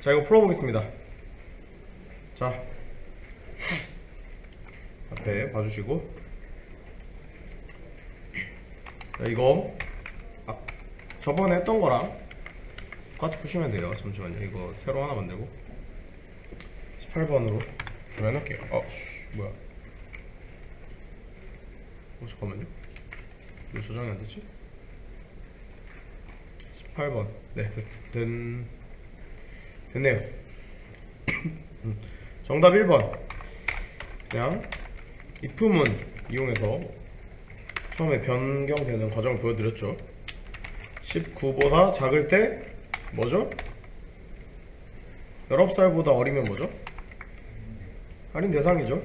자 이거 풀어보겠습니다. 자 앞에 봐주시고 자 이거 아, 저번에 했던 거랑 똑같이 푸시면 돼요. 잠시만요. 이거 새로 하나 만들고 18번으로 좀 해놓을게요. 어 씨, 뭐야? 어 잠깐만요. 왜 저장이 안 됐지? 18번 네 됐, 된 됐네요. 음, 정답 1번 그냥 if문 이용해서 처음에 변경되는 과정을 보여드렸죠. 19보다 작을 때 뭐죠? 19살보다 어리면 뭐죠? 할인 대상이죠.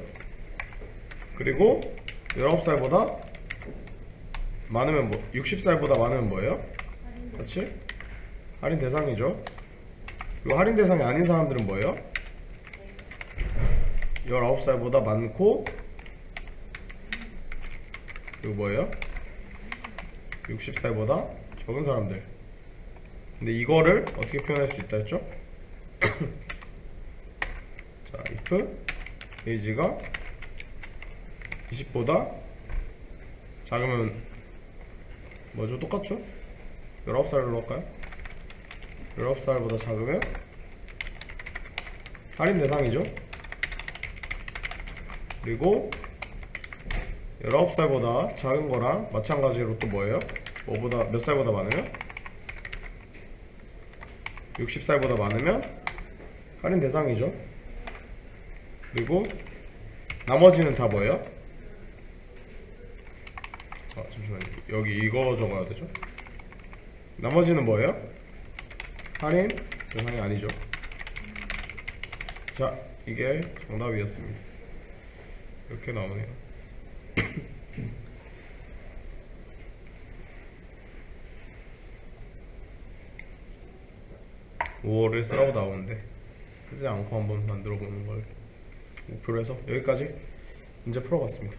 그리고 19살보다 많으면 뭐 60살보다 많으면 뭐예요? 그렇지? 할인 대상이죠. 그리고 할인 대상이 아닌 사람들은 뭐예요? 19살보다 많고 그리고 뭐예요? 60살보다 적은 사람들. 근데 이거를 어떻게 표현할 수 있다 했죠? 자, if age가 20보다 작으면 뭐죠? 똑같죠? 19살로 할까요? 19살보다 작으면 할인 대상이죠? 그리고 19살보다 작은 거랑 마찬가지로 또 뭐예요? 뭐보다 몇 살보다 많으면? 60살보다 많으면 할인 대상이죠. 그리고 나머지는 다 뭐예요? 아 잠시만요. 여기 이거 적어야 되죠? 나머지는 뭐예요? 할인 대상이 아니죠. 자, 이게 정답이었습니다. 이렇게 나오네요. 5월을 쓰라고 나오는데 쓰지 않고 한번 만들어 보는 걸 목표로 해서 여기까지 문제 풀어봤습니다.